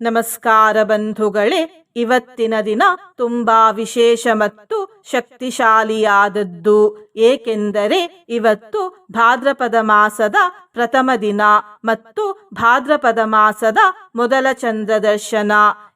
ನಮಸ್ಕಾರ ಬಂಧುಗಳೇ, ಇವತ್ತಿನ ದಿನ ತುಂಬಾ ವಿಶೇಷ ಮತ್ತು ಶಕ್ತಿಶಾಲಿಯಾದದ್ದು. ಏಕೆಂದರೆ ಇವತ್ತು ಭಾದ್ರಪದ ಮಾಸದ ಪ್ರಥಮ ದಿನ ಮತ್ತು ಭಾದ್ರಪದ ಮಾಸದ ಮೊದಲ ಚಂದ್ರ ದರ್ಶನ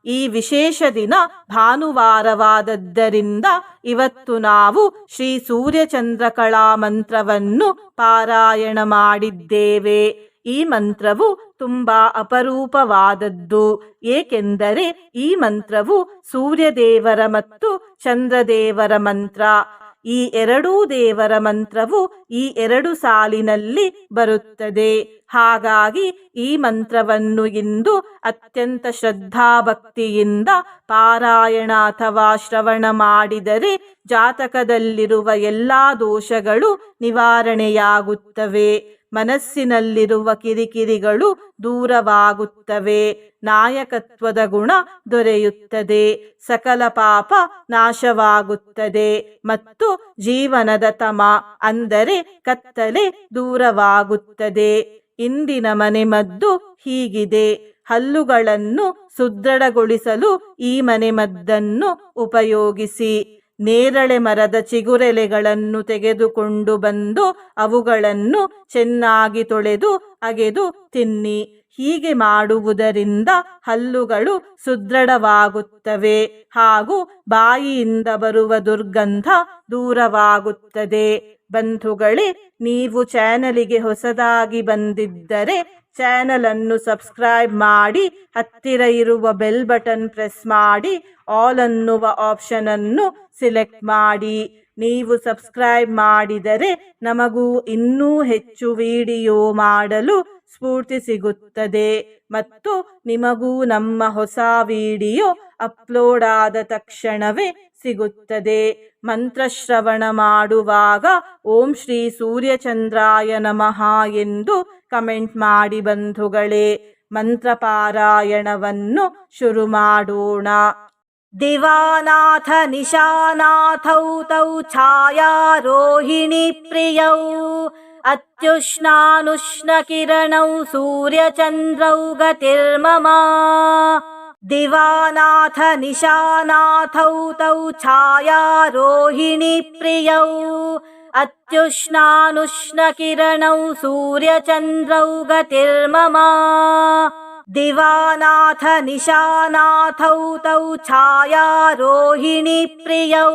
ಈ ವಿಶೇಷ ದಿನ ಭಾನುವಾರವಾದದ್ದರಿಂದ ಇವತ್ತು ನಾವು ಶ್ರೀ ಸೂರ್ಯಚಂದ್ರಕಳಾ ಮಂತ್ರವನ್ನು ಪಾರಾಯಣ ಮಾಡಿದ್ದೇವೆ. ಈ ಮಂತ್ರವು ತುಂಬಾ ಅಪರೂಪವಾದದ್ದು. ಏಕೆಂದರೆ ಈ ಮಂತ್ರವು ಸೂರ್ಯದೇವರ ಮತ್ತು ಚಂದ್ರದೇವರ ಮಂತ್ರ. ಈ ಎರಡೂ ದೇವರ ಮಂತ್ರವು ಈ ಎರಡು ಸಾಲಿನಲ್ಲಿ ಬರುತ್ತದೆ. ಹಾಗಾಗಿ ಈ ಮಂತ್ರವನ್ನು ಇಂದು ಅತ್ಯಂತ ಶ್ರದ್ಧಾಭಕ್ತಿಯಿಂದ ಪಾರಾಯಣ ಅಥವಾ ಶ್ರವಣ ಮಾಡಿದರೆ ಜಾತಕದಲ್ಲಿರುವ ಎಲ್ಲಾ ದೋಷಗಳು ನಿವಾರಣೆಯಾಗುತ್ತವೆ. ಮನಸ್ಸಿನಲ್ಲಿರುವ ಕಿರಿಕಿರಿಗಳು ದೂರವಾಗುತ್ತವೆ. ನಾಯಕತ್ವದ ಗುಣ ದೊರೆಯುತ್ತದೆ. ಸಕಲ ಪಾಪ ನಾಶವಾಗುತ್ತದೆ. ಮತ್ತು ಜೀವನದ ತಮ ಅಂದರೆ ಕತ್ತಲೆ ದೂರವಾಗುತ್ತದೆ. ಇಂದಿನ ಮನೆಮದ್ದು ಹೀಗಿದೆ. ಹಲ್ಲುಗಳನ್ನು ಸುದೃಢಗೊಳಿಸಲು ಈ ಮನೆಮದ್ದನ್ನು ಉಪಯೋಗಿಸಿ. ನೇರಳೆ ಮರದ ಚಿಗುರೆಲೆಗಳನ್ನು ತೆಗೆದುಕೊಂಡು ಬಂದು ಅವುಗಳನ್ನು ಚೆನ್ನಾಗಿ ತೊಳೆದು ಅಗೆದು ತಿನ್ನಿ. ಹೀಗೆ ಮಾಡುವುದರಿಂದ ಹಲ್ಲುಗಳು ಸುದೃಢವಾಗುತ್ತವೆ ಹಾಗೂ ಬಾಯಿಯಿಂದ ಬರುವ ದುರ್ಗಂಧ ದೂರವಾಗುತ್ತದೆ. ಬಂಧುಗಳೇ, ನೀವು ಚಾನಲಿಗೆ ಹೊಸದಾಗಿ ಬಂದಿದ್ದರೆ ಚಾನಲ್ ಅನ್ನು ಸಬ್ಸ್ಕ್ರೈಬ್ ಮಾಡಿ, ಹತ್ತಿರ ಇರುವ ಬೆಲ್ ಬಟನ್ ಪ್ರೆಸ್ ಮಾಡಿ ಆಲ್ ಅನ್ನುವ ಆಪ್ಷನ್ ಅನ್ನು ಸಿಲೆಕ್ಟ್ ಮಾಡಿ. ನೀವು ಸಬ್ಸ್ಕ್ರೈಬ್ ಮಾಡಿದರೆ ನಮಗೂ ಇನ್ನೂ ಹೆಚ್ಚು ವಿಡಿಯೋ ಮಾಡಲು ಸ್ಫೂರ್ತಿ ಸಿಗುತ್ತದೆ. ಮತ್ತು ನಿಮಗೂ ನಮ್ಮ ಹೊಸ ವಿಡಿಯೋ ಅಪ್ಲೋಡ್ ಆದ ತಕ್ಷಣವೇ ಸಿಗುತ್ತದೆ. ಮಂತ್ರಶ್ರವಣ ಮಾಡುವಾಗ ಓಂ ಶ್ರೀ ಸೂರ್ಯಚಂದ್ರಾಯ ನಮಃ ಎಂದು ಕಮೆಂಟ್ ಮಾಡಿ ಬಂಧುಗಳೇ, ಮಂತ್ರಪಾರಾಯಣವನ್ನು ಶುರು ಮಾಡೋಣ. ದಿವಾನಾಥ ನಿಶಾನಾಥೌ ತೌ ಛಾಯಾರೋಹಿಣಿ ಪ್ರಿಯೌ ಅತ್ಯುಷ್ಣಾನುಷ್ಣಕಿರಣೌ ಸೂರ್ಯಚಂದ್ರೌ ಗತಿರ್ಮಮ. ದಿವಾನಾಥ ನಿಶಾನಾಥೌ ತೌ ಛಾಯಾರೋಹಿಣಿ ಪ್ರಿಯೌ अत्युष्णानुष्णकिरणौ सूर्यचन्द्रौ गतिर्मम। दिवानाथ निशानाथौ तौ छायारोहिणी प्रियौ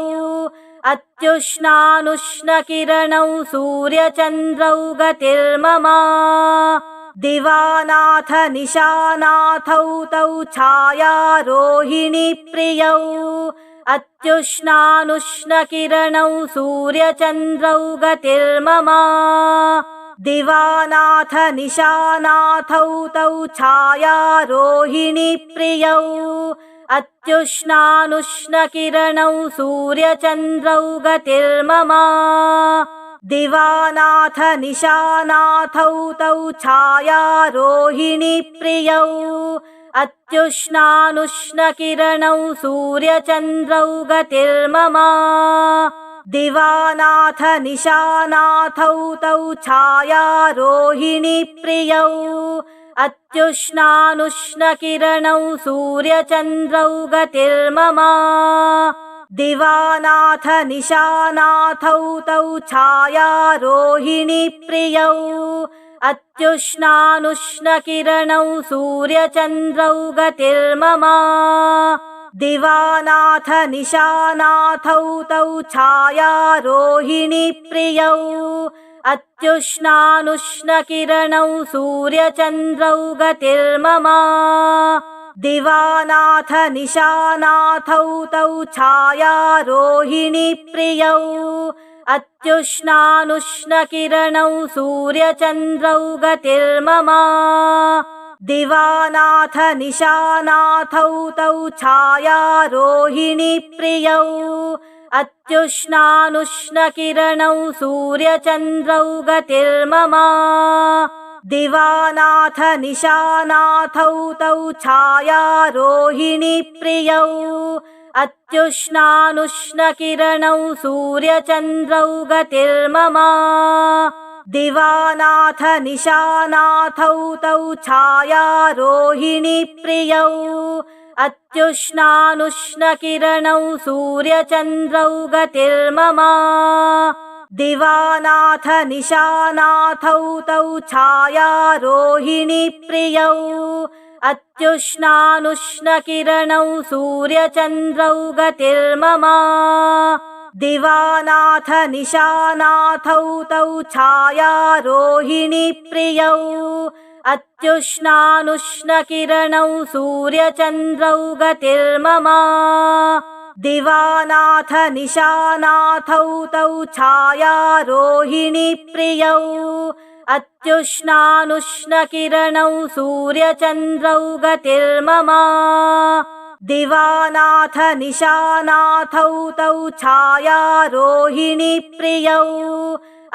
अत्युष्णानुष्णकिरणौ सूर्यचन्द्रौ गतिर्मम। दिवानाथ निशानाथौ तौ छायारोहिणी प्रियौ अत्युष्णानुष्णकिरणौ सूर्यचन्द्रौ गतिर्मम। दिवानाथ निशानाथौ तौ छायारोहिणी प्रियौ। अत्युष्णानुष्णकिरणौ सूर्यचन्द्रौ गतिर्मम। दिवानाथ निशानाथौ तौ छायारोहिणी प्रियौ अत्युष्णानुष्णकिरणौ सूर्यचन्द्रौ गतिर्मम। दिवानाथ निशानाथौ तौ छायारोहिणी प्रियौ। अत्युष्णानुष्णकिरणौ सूर्यचन्द्रौ गतिर्मम। दिवानाथ निशानाथौ तौ छायारोहिणी प्रियौ अत्युष्णानुष्णकिरणौ सूर्यचन्द्रौ गतिर्मम। दिवानाथ निशानाथौ तौ छायारोहिणी प्रियौ अत्युष्णानुष्णकिरणौ सूर्यचन्द्रौ गतिर्मम। दिवानाथ निशानाथौ तौ छायारोहिणी प्रियौ अत्युष्णानुष्णकिरणौ सूर्यचन्द्रौ गतिर्मम। दिवानाथ निशानाथौ तौ छायारोहिणी प्रियौ अत्युष्णानुष्णकिरणौ सूर्यचन्द्रौ गतिर्मम। दिवानाथ निशानाथौ तौ छायारोहिणी प्रियौ अत्युष्णानुष्णकिरणौ सूर्यचन्द्रौ गतिर्मम। दिवानाथ निशानाथौ तौ छायारोहिणी प्रियौ। अत्युष्णानुष्णकिरणौ सूर्यचन्द्रौ गतिर्मम। दिवानाथ निशानाथौ तौ छायारोहिणी प्रियौ अत्युष्णानुष्णकिरणौ सूर्यचन्द्रौ गतिर्मम। दिवानाथ निशानाथौ तौ छायारोहिणी प्रियौ अत्युष्णानुष्णकिरणौ सूर्यचन्द्रौ गतिर्मम। दिवानाथ निशानाथौ तौ छायारोहिणी प्रियौ अत्युष्णानुष्णकिरणौ सूर्यचन्द्रौ गतिर्मम। दिवानाथ निशानाथौ तौ छायारोहिणी प्रियौ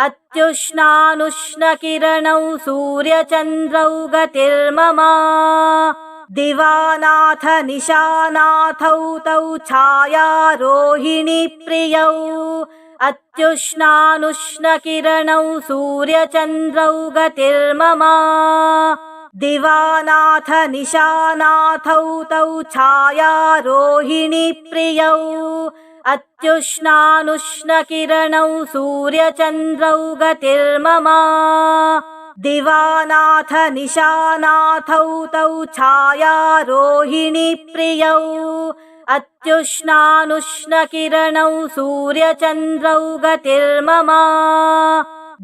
अत्युष्णानुष्णकिरणौ सूर्यचन्द्रौ गतिर्मम। दिवानाथ निशानाथौ तौ छायारोहिणी प्रियौ अत्युष्णानुष्णकिरणौ सूर्यचन्द्रौ गतिर्मम। दिवानाथ निशानाथौ तौ छायारोहिणी प्रियौ। अत्युष्णानुष्णकिरणौ सूर्यचन्द्रौ गतिर्मम। दिवानाथ निशानाथौ तौ छायारोहिणी प्रियौ अत्युष्णानुष्णकिरणौ सूर्यचन्द्रौ गतिर्मम।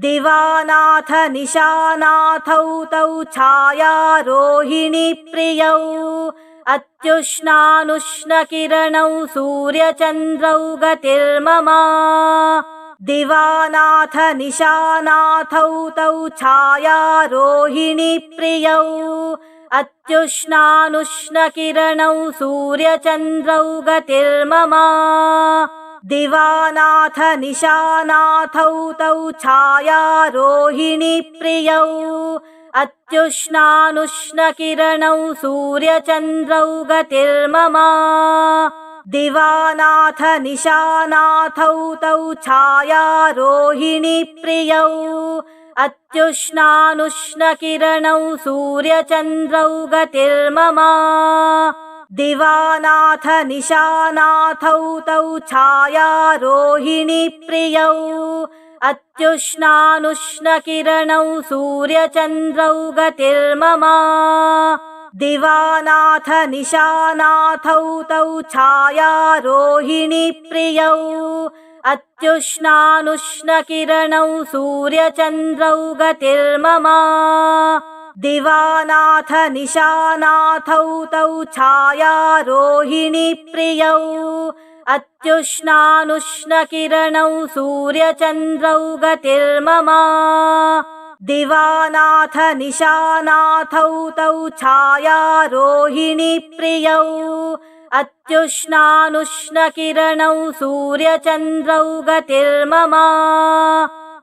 दिवानाथ निशानाथौ तौ छायारोहिणी प्रियौ अत्युष्णानुष्णकिरणौ सूर्यचन्द्रौ गतिर्मम। दिवानाथ निशानाथौ तौ छायारोहिणी प्रियौ अत्युष्णानुष्णकिरणौ सूर्यचन्द्रौ गतिर्मम। दिवानाथ निशानाथौ तौ छायारोहिणी प्रियौ अत्युष्णानुष्णकिरणौ सूर्यचन्द्रौ गतिर्मम। दिवानाथ निशानाथौ तौ छायारोहिणी प्रियौ अत्युष्णानुष्णकिरणौ सूर्यचन्द्रौ गतिर्मम। दिवानाथ निशानाथौ तौ छायारोहिणी प्रियौ। अत्युष्णानुष्णकिरणौ सूर्यचन्द्रौ गतिर्मम। दिवानाथ निशानाथौ तौ छायारोहिणी प्रियौ अत्युष्णानुष्णकिरणौ सूर्यचन्द्रौ गतिर्मम। दिवानाथ निशानाथौ तौ छायारोहिणी प्रियौ अत्युष्णानुष्णकिरणौ सूर्यचन्द्रौ गतिर्मम। दिवानाथ निशानाथौ तौ छायारोहिणी प्रियौ अत्युष्णानुष्णकिरणौ सूर्यचन्द्रौ गतिर्मम।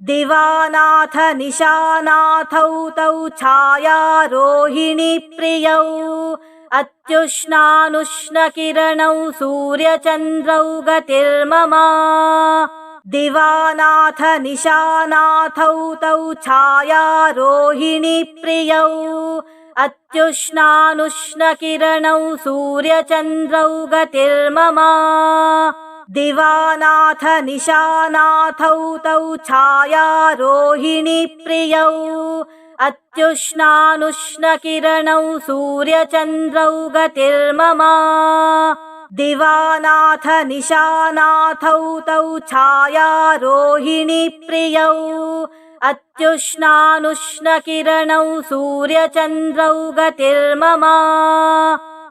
दिवानाथ निशानाथौ तौ छायारोहिणी प्रियौ अत्युष्णानुष्णकिरणौ सूर्यचन्द्रौ गतिर्मम। दिवानाथ निशानाथौ तौ छायारोहिणी प्रियौ अत्युष्णानुष्णकिरणौ सूर्यचन्द्रौ गतिर्मम। दिवानाथ निशानाथौ तौ छायारोहिणी प्रियौ। अत्युष्णानुष्णकिरणौ सूर्यचन्द्रौ गतिर्मम। दिवानाथ निशानाथौ तौ छायारोहिणी प्रियौ अत्युष्णानुष्णकिरणौ सूर्यचन्द्रौ गतिर्मम।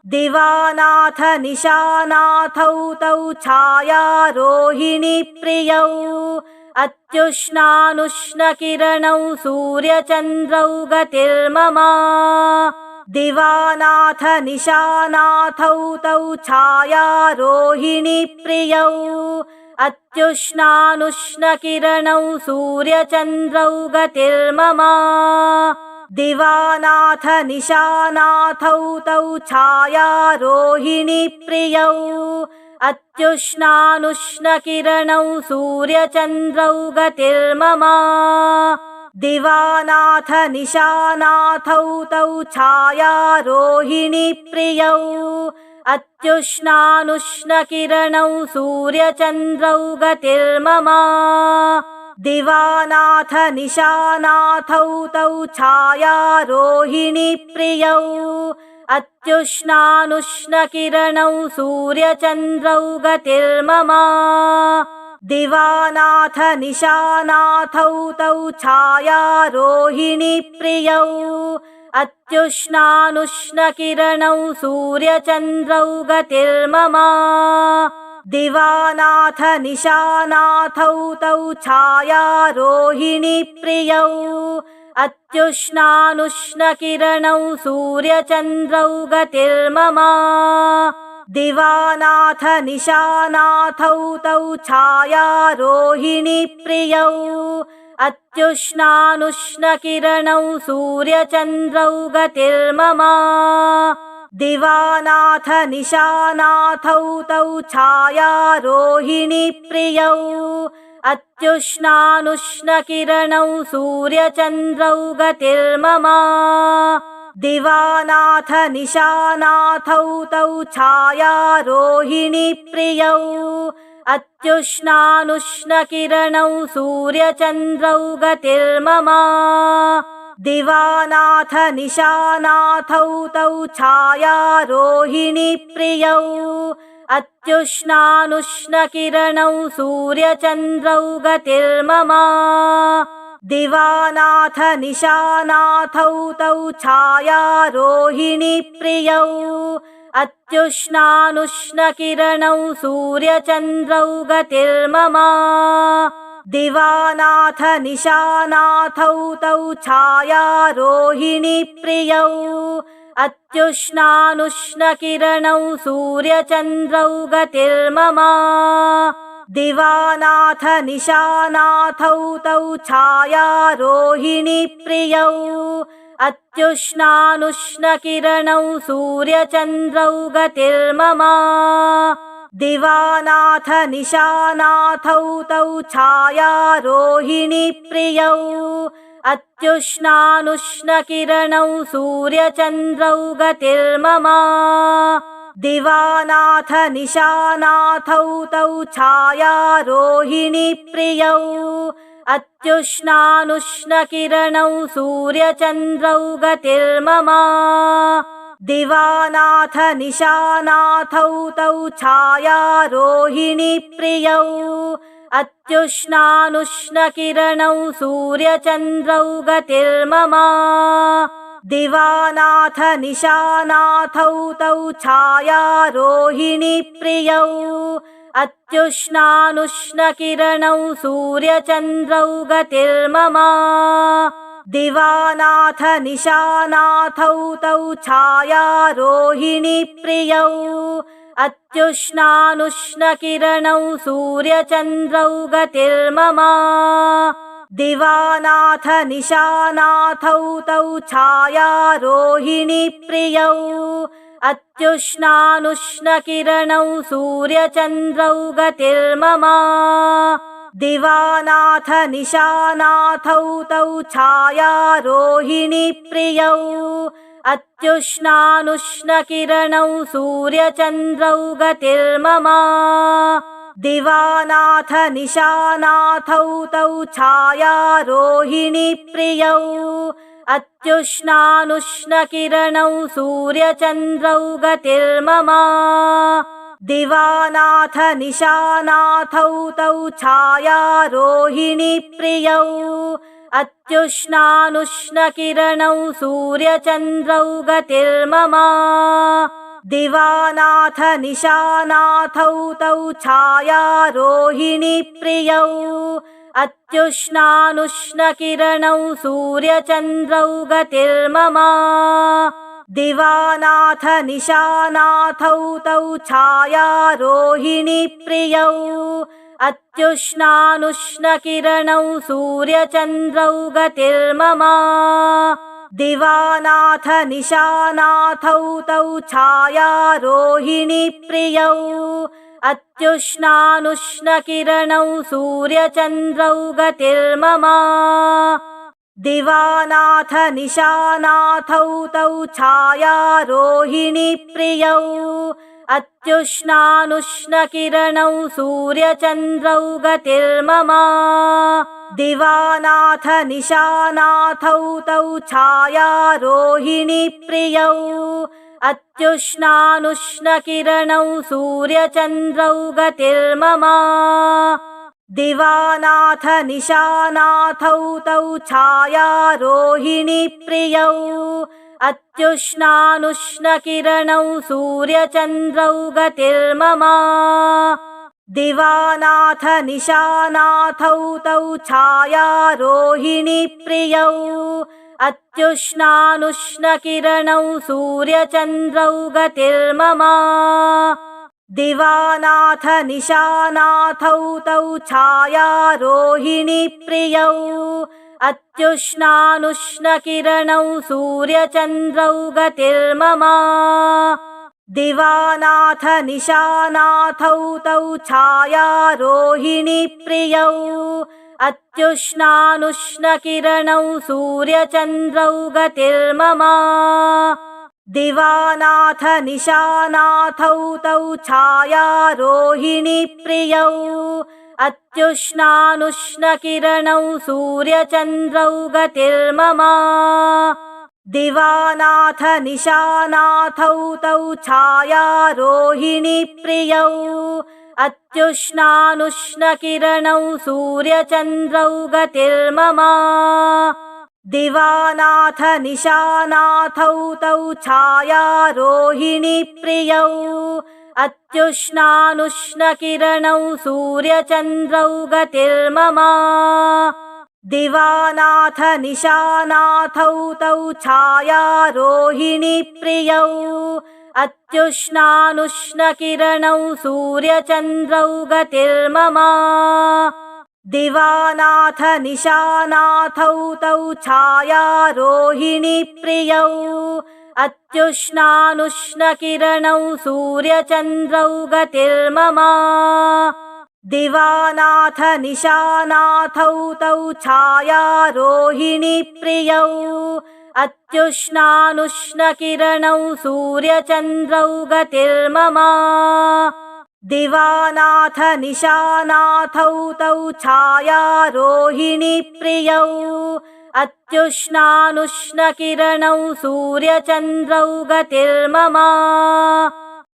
दिवानाथ निशानाथौ तौ छायारोहिणी प्रियौ। अत्युष्णानुष्णकिरणौ सूर्यचन्द्रौ गतिर्मम। दिवानाथ निशानाथौ तौ छायारोहिणी प्रियौ अत्युष्णानुष्णकिरणौ सूर्यचन्द्रौ गतिर्मम। दिवानाथ निशानाथौ तौ छायारोहिणी प्रियौ अत्युष्णानुष्णकिरणौ सूर्यचन्द्रौ गतिर्मम। दिवानाथ निशानाथौ तौ छायारोहिणि प्रियौ अत्युष्णानुष्णकिरणौ सूर्यचन्द्रौ गतिर्मम। दिवानाथ निशानाथौ तौ छायारोहिणि प्रियौ। अत्युष्णानुष्णकिरणौ सूर्यचन्द्रौ गतिर्मम। दिवानाथ निशानाथौ तौ छायारोहिणि प्रियौ अत्युष्णानुष्णकिरणौ सूर्यचन्द्रौ गतिर्मम। दिवानाथ निशानाथौ तौ छायारोहिणि प्रियौ। अत्युष्णानुष्णकिरणौ सूर्यचन्द्रौ गतिर्मम। दिवानाथ निशानाथौ तौ छायारोहिणि प्रियौ अत्युष्णानुष्णकिरणौ सूर्यचन्द्रौ गतिर्मम। दिवानाथ निशानाथौ तौ छायारोहिणि प्रियौ। अत्युष्णानुष्णकिरणौ सूर्यचन्द्रौ गतिर्मम। दिवानाथ निशानाथौ तौ छायारोहिणि प्रियौ अत्युष्णानुष्णकिरणौ सूर्यचन्द्रौ गतिर्मम। दिवानाथ निशानाथौ तौ छायारोहिणि प्रियौ अत्युष्णानुष्णकिरणौ सूर्यचन्द्रौ गतिर्मम। दिवानाथ निशानाथौ तौ छायारोहिणि प्रियौ अत्युष्णानुष्णकिरणौ सूर्यचन्द्रौ गतिर्मम। दिवानाथ निशानाथौ तौ छायारोहिणि प्रियौ। अत्युष्णानुष्णकिरणौ सूर्यचन्द्रौ गतिर्मम। दिवानाथ निशानाथौ तौ छायारोहिणि प्रियौ अत्युष्णानुष्णकिरणौ सूर्यचन्द्रौ गतिर्मम। दिवानाथ निशानाथौ तौ छायारोहिणि प्रियौ। अत्युष्णानुष्णकिरणौ सूर्यचन्द्रौ गतिर्मम। दिवानाथ निशानाथौ तौ छायारोहिणि प्रियौ अत्युष्णानुष्णकिरणौ सूर्यचन्द्रौ गतिर्मम। दिवानाथ निशानाथौ तौ छायारोहिणि प्रियौ अत्युष्णानुष्णकिरणौ सूर्यचन्द्रौ गतिर्मम। दिवानाथ निशानाथौ तौ छायारोहिणि प्रियौ अत्युष्णानुष्णकिरणौ सूर्यचन्द्रौ गतिर्मम। दिवानाथ निशानाथौ तौ छायारोहिणि प्रियौ। अत्युष्णानुष्णकिरणौ सूर्यचन्द्रौ गतिर्मम। दिवानाथ निशानाथौ तौ छायारोहिणि प्रियौ अत्युष्णानुष्णकिरणौ सूर्यचन्द्रौ गतिर्मम। दिवानाथ निशानाथौ तौ छायारोहिणि प्रियौ। अत्युष्णानुष्णकिरणौ सूर्यचन्द्रौ गतिर्मम। दिवानाथ निशानाथौ तौ छायारोहिणि प्रियौ अत्युष्णानुष्णकिरणौ सूर्यचन्द्रौ गतिर्मम। दिवानाथ निशानाथौ तौ छायारोहिणि प्रियौ अत्युष्णानुष्णकिरणौ सूर्यचन्द्रौ गतिर्मम। दिवानाथ निशानाथौ तौ छायारोहिणि प्रियौ अत्युष्णानुष्णकिरणौ सूर्यचन्द्रौ गतिर्मम। दिवानाथ निशानाथौ तौ छायारोहिणि प्रियौ अत्युष्णानुष्णकिरणौ सूर्यचन्द्रौ गतिर्मम। दिवानाथ निशानाथौ तौ छायारोहिणि प्रियौ अत्युष्णानुष्णकिरणौ सूर्यचन्द्रौ गतिर्मम। दिवानाथ निशानाथौ तौ छायारोहिणी प्रियौ। अत्युष्णानुष्णकिरणौ सूर्यचन्द्रौ गतिर्मम। दिवानाथ निशानाथौ तौ छायारोहिणी प्रियौ अत्युष्णानुष्णकिरणौ सूर्यचन्द्रौ गतिर्मम। दिवानाथ निशानाथौ तौ छायारोहिणी प्रियौ अत्युष्णानुष्णकिरणौ सूर्यचन्द्रौ गतिर्मम। दिवानाथ निशानाथौ तौ छायारोहिणी प्रियौ अत्युष्णानुष्णकिरणौ सूर्यचन्द्रौ गतिर्मम। दिवानाथ निशानाथौ तौ छायारोहिणी प्रियौ अत्युष्णानुष्णकिरणौ सूर्यचन्द्रौ गतिर्मम। दिवानाथ निशानाथौ तौ छायारोहिणी प्रियौ अत्युष्णानुष्णकिरणौ सूर्यचन्द्रौ गतिर्मम। दिवानाथ निशानाथौ तौ छायारोहिणी प्रियौ अत्युष्णानुष्णकिरणौ सूर्यचन्द्रौ गतिर्मम। दिवानाथ निशानाथौ तौ छायारोहिणी प्रियौ अत्युष्णानुष्णकिरणौ सूर्यचन्द्रौ गतिर्मम। दिवानाथ निशानाथौ तौ छायारोहिणी प्रियौ। अत्युष्णानुष्णकिरणौ सूर्यचन्द्रौ गतिर्मम। दिवानाथ निशानाथौ तौ छायारोहिणी प्रियौ अत्युष्णानुष्णकिरणौ सूर्यचन्द्रौ गतिर्मम। दिवानाथ निशानाथौ तौ छायारोहिणी प्रियौ। अत्युष्णानुष्णकिरणौ सूर्यचन्द्रौ गतिर्मम। दिवानाथ निशानाथौ तौ छायारोहिणी प्रियौ अत्युष्णानुष्णकिरणौ सूर्यचन्द्रौ गतिर्मम। दिवानाथ निशानाथौ तौ छायारोहिणी प्रियौ। अत्युष्णानुष्णकिरणौ सूर्यचन्द्रौ गतिर्मम।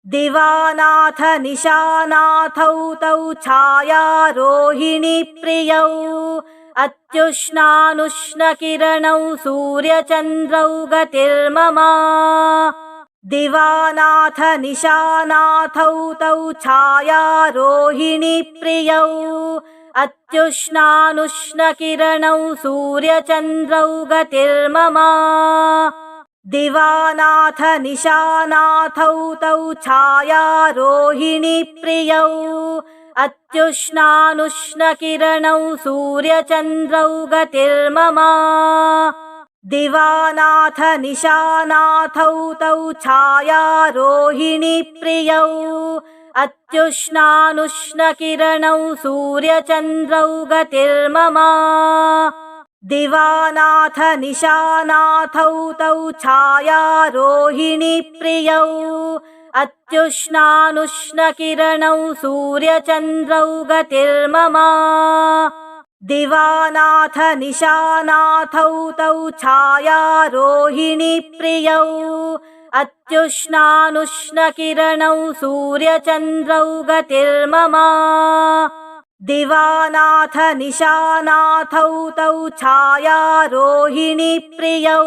दिवानाथ निशानाथौ तौ छायारोहिणी प्रियौ अत्युष्णानुष्णकिरणौ सूर्यचन्द्रौ गतिर्मम। दिवानाथ निशानाथौ तौ छायारोहिणी प्रियौ अत्युष्णानुष्णकिरणौ सूर्यचन्द्रौ गतिर्मम। दिवानाथ निशानाथौ तौ छायारोहिणी प्रियौ अत्युष्णानुष्णकिरणौ सूर्यचन्द्रौ गतिर्मम। दिवानाथ निशानाथौ तौ छायारोहिणी प्रियौ अत्युष्णानुष्णकिरणौ सूर्यचन्द्रौ गतिर्मम। दिवानाथ निशानाथौ तौ छायारोहिणी प्रियौ अत्युष्णानुष्णकिरणौ सूर्यचन्द्रौ गतिर्मम। दिवानाथ निशानाथौ तौ छायारोहिणी प्रियौ अत्युष्णानुष्णकिरणौ सूर्यचन्द्रौ गतिर्मम। दिवानाथ निशानाथौ तौ छायारोहिणी प्रियौ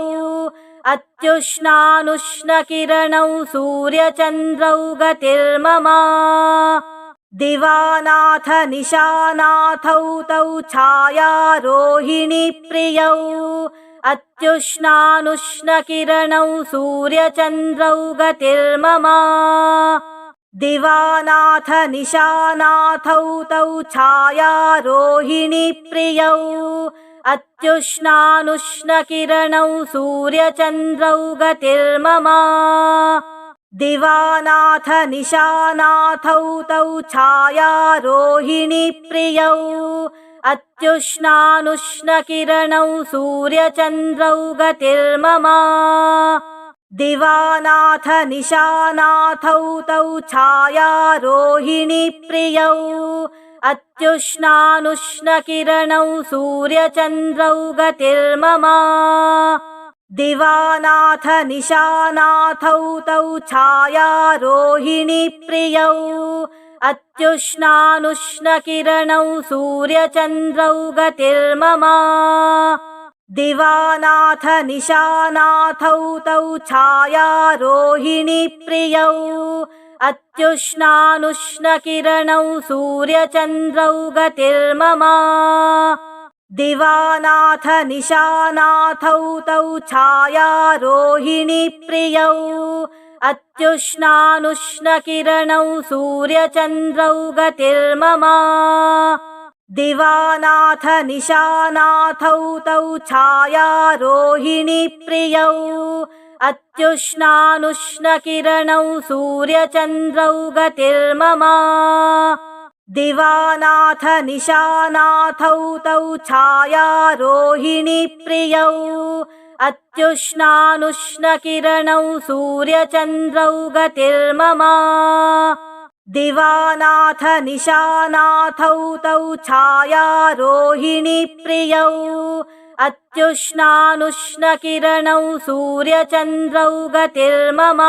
अत्युष्णानुष्णकिरणौ सूर्यचन्द्रौ गतिर्मम। दिवानाथ निशानाथौ तौ छायारोहिणी प्रियौ। अत्युष्णानुष्णकिरणौ सूर्यचन्द्रौ गतिर्मम। दिवानाथ निशानाथौ तौ छायारोहिणी प्रियौ अत्युष्णानुष्णकिरणौ सूर्यचन्द्रौ गतिर्मम। दिवानाथ निशानाथौ तौ छायारोहिणी प्रियौ। अत्युष्णानुष्णकिरणौ सूर्यचन्द्रौ गतिर्मम। दिवानाथ निशानाथौ तौ छायारोहिणी प्रियौ अत्युष्णानुष्णकिरणौ सूर्यचन्द्रौ गतिर्मम। दिवानाथ निशानाथौ तौ छायारोहिणी प्रियौ। अत्युष्णानुष्णकिरणौ सूर्यचन्द्रौ गतिर्मम। दिवानाथ निशानाथौ तौ छायारोहिणी प्रियौ अत्युष्णानुष्णकिरणौ सूर्यचन्द्रौ गतिर्मम। दिवानाथ निशानाथौ तौ छायारोहिणी प्रियौ। अत्युष्णानुष्णकिरणौ सूर्यचन्द्रौ गतिर्मम। दिवानाथ निशानाथौ तौ छायारोहिणी प्रियौ अत्युष्णानुष्णकिरणौ सूर्यचन्द्रौ गतिर्मम। दिवानाथ निशानाथौ तौ छायारोहिणी प्रियौ अत्युष्णानुष्णकिरणौ सूर्यचन्द्रौ गतिर्मम। दिवानाथ निशानाथौ तौ छायारोहिणी प्रियौ अत्युष्णानुष्णकिरणौ सूर्यचन्द्रौ गतिर्मम।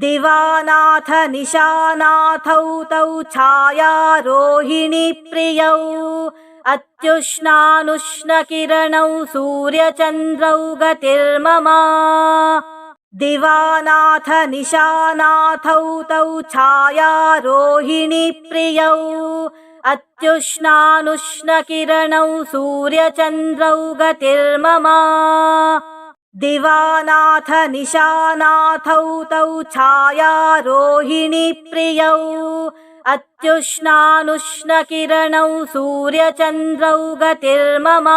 दिवानाथ निशानाथौ तौ छायारोहिणी प्रियौ अत्युष्णानुष्णकिरणौ सूर्यचन्द्रौ गतिर्मम। दिवानाथ निशानाथौ तौ छायारोहिणी प्रियौ अत्युष्णानुष्णकिरणौ सूर्यचन्द्रौ गतिर्मम। दिवानाथ निशानाथौ तौ छायारोहिणी प्रियौ अत्युष्णानुष्णकिरणौ सूर्यचन्द्रौ गतिर्मम।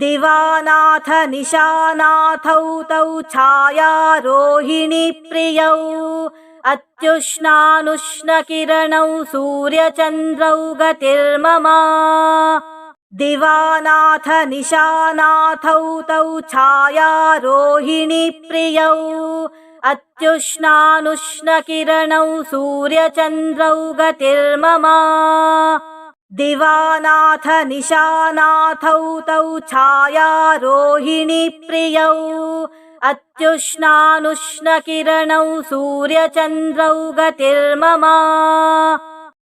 दिवानाथ निशानाथौ तौ छायारोहिणी प्रियौ अत्युष्णानुष्णकिरणौ सूर्यचन्द्रौ गतिर्मम। दिवानाथ निशानाथौ तौ छायारोहिणी प्रियौ अत्युष्णानुष्णकिरणौ सूर्यचन्द्रौ गतिर्मम। दिवानाथ निशानाथौ तौ छायारोहिणी प्रियौ अत्युष्णानुष्णकिरणौ सूर्यचन्द्रौ गतिर्मम।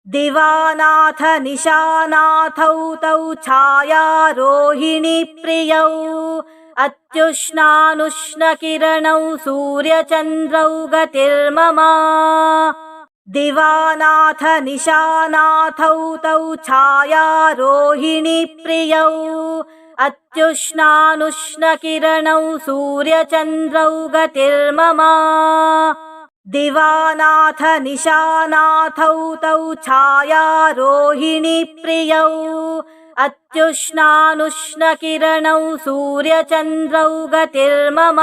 दिवानाथ निशानाथौ तौ छायारोहिणी प्रियौ। अत्युष्णानुष्णकिरणौ सूर्यचन्द्रौ गतिर्मम। दिवानाथ निशानाथौ तौ छायारोहिणी प्रियौ अत्युष्णानुष्णकिरणौ सूर्यचन्द्रौ गतिर्मम। दिवानाथ निशानाथौ तौ छायारोहिणी प्रियौ। अत्युष्णानुष्णकिरणौ सूर्यचन्द्रौ गतिर्मम।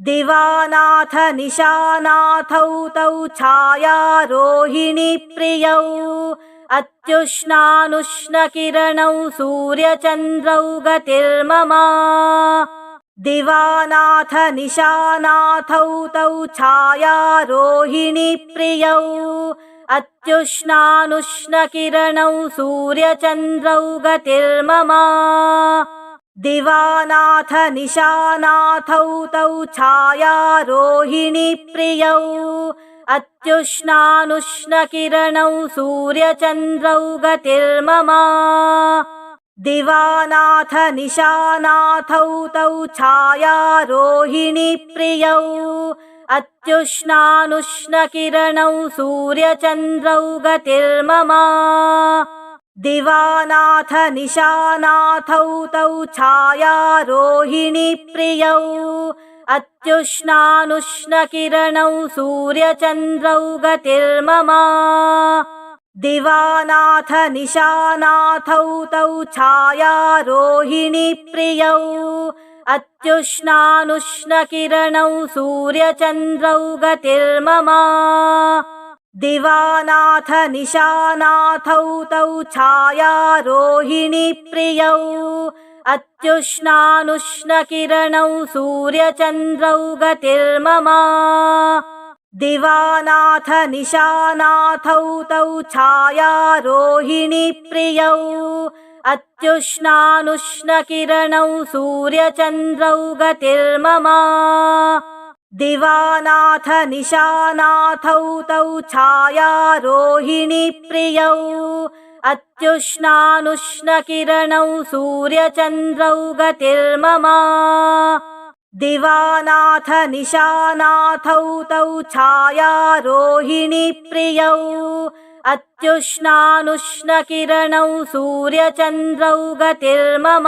दिवानाथ निशानाथौ तौ छायारोहिणी प्रियौ अत्युष्णानुष्णकिरणौ सूर्यचन्द्रौ गतिर्मम। दिवानाथ निशानाथौ तौ छायारोहिणी प्रियौ। अत्युष्णानुष्णकिरणौ सूर्यचन्द्रौ गतिर्मम। दिवानाथ निशानाथौ तौ छायारोहिणी प्रियौ अत्युष्णानुष्णकिरणौ सूर्यचन्द्रौ गतिर्मम। दिवानाथ निशानाथौ तौ छायारोहिणी प्रियौ। अत्युष्णानुष्णकिरणौ सूर्यचन्द्रौ गतिर्मम। दिवानाथ निशानाथौ तौ छायारोहिणी प्रियौ अत्युष्णानुष्णकिरणौ सूर्यचन्द्रौ गतिर्मम। दिवानाथ निशानाथौ तौ छायारोहिणी प्रियौ अत्युष्णानुष्णकिरणौ सूर्यचन्द्रौ गतिर्मम। दिवानाथ निशानाथौ तौ छायारोहिणी प्रियौ अत्युष्णानुष्णकिरणौ सूर्यचन्द्रौ गतिर्मम। दिवानाथ निशानाथौ तौ छायारोहिणी प्रियौ अत्युष्णानुष्णकिरणौ सूर्यचन्द्रौ गतिर्मम। दिवानाथ निशानाथौ तौ छायारोहिणी प्रियौ अत्युष्णानुष्णकिरणौ सूर्यचन्द्रौ गतिर्मम। दिवानाथ निशानाथौ तौ छायारोहिणी प्रियौ अत्युष्णानुष्णकिरणौ सूर्यचन्द्रौ गतिर्मम।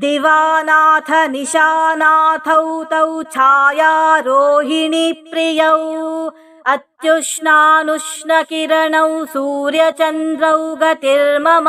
दिवानाथ निशानाथौ तौ छायारोहिणी प्रियौ अत्युष्णानुष्णकिरणौ सूर्यचन्द्रौ गतिर्मम